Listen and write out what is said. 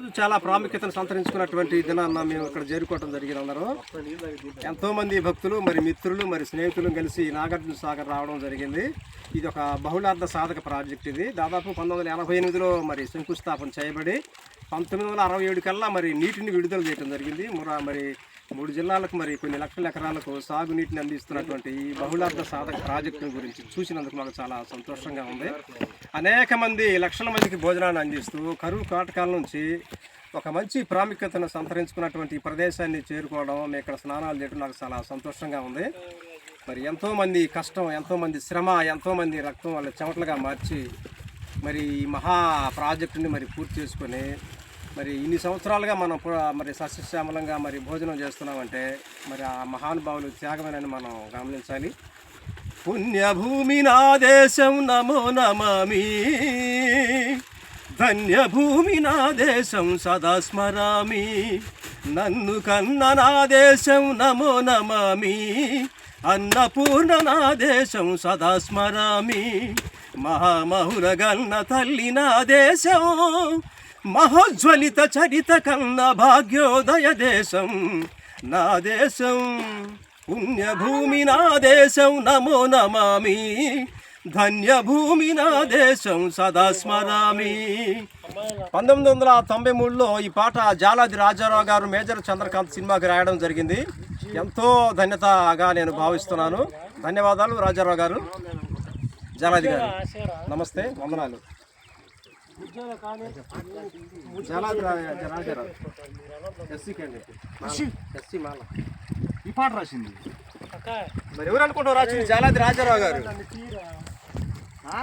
రోజు చాలా ప్రాముఖ్యతను సంతరించుకున్నటువంటి దినాన్న మేము ఇక్కడ చేరుకోవడం జరిగింది అందరూ ఎంతోమంది భక్తులు మరి మిత్రులు మరి స్నేహితులు కలిసి నాగార్జున సాగర్ రావడం జరిగింది. ఇది ఒక బహుళార్థ సాధక ప్రాజెక్ట్ ఇది. దాదాపు పంతొమ్మిది వందల ఎనభై ఎనిమిదిలో మరి శంకుస్థాపన చేయబడి పంతొమ్మిది వందల అరవై ఏడు కల్లా మరి నీటిని విడుదల చేయడం జరిగింది. మురా మరి మూడు జిల్లాలకు మరి కొన్ని లక్షల ఎకరాలకు సాగునీటిని అందిస్తున్నటువంటి ఈ బహుళార్థ సాధక ప్రాజెక్టు గురించి చూసినందుకు మాకు చాలా సంతోషంగా ఉంది. అనేక మంది లక్షల మందికి భోజనాన్ని అందిస్తూ కరువు కాటకాల నుంచి ఒక మంచి ప్రాముఖ్యతను సంతరించుకున్నటువంటి ఈ ప్రదేశాన్ని చేరుకోవడం మేము ఇక్కడ స్నానాలు చేయడం నాకు చాలా సంతోషంగా ఉంది. మరి ఎంతోమంది కష్టం ఎంతోమంది శ్రమ ఎంతోమంది రక్తం వాళ్ళ చెమటలుగా మార్చి మరి ఈ మహా ప్రాజెక్టుని మరి పూర్తి చేసుకొని మరి ఇన్ని సంవత్సరాలుగా మనం మరి సస్యశ్యామలంగా మరి భోజనం చేస్తున్నామంటే మరి ఆ మహానుభావులు త్యాగమేనని మనం గమనించాలి. పుణ్యభూమి నా దేశం నమో నమామి. ధన్యభూమి నా దేశం సదా స్మరామి. నన్ను కన్న నా దేశం నమో నమామి. అన్నపూర్ణ నా దేశం సదా స్మరామి. మహామహురగన్న తల్లి నా దేశం మహోజ్వలిత చరిత కన్న భాగ్యోదయ దేశం. నా దేశం పుణ్యభూమి నా దేశం నమో నమామి. ధన్యభూమి నా దేశం సదా స్మరామి. పంతొమ్మిది వందల తొంభై మూడులో ఈ పాట జాలాది రాజారావు గారు మేజర్ చంద్రకాంత్ సినిమాకి రాయడం జరిగింది. ఎంతో ధన్యతగా నేను భావిస్తున్నాను. ధన్యవాదాలు రాజారావు గారు. జాలాది గారు. నమస్తే వందనాలు. SC candidate SC Mala. ఈ పాట రాసింది. మరి ఎవరు అనుకుంటారు రాజు జాలాది రాజారావు గారు. ఆ?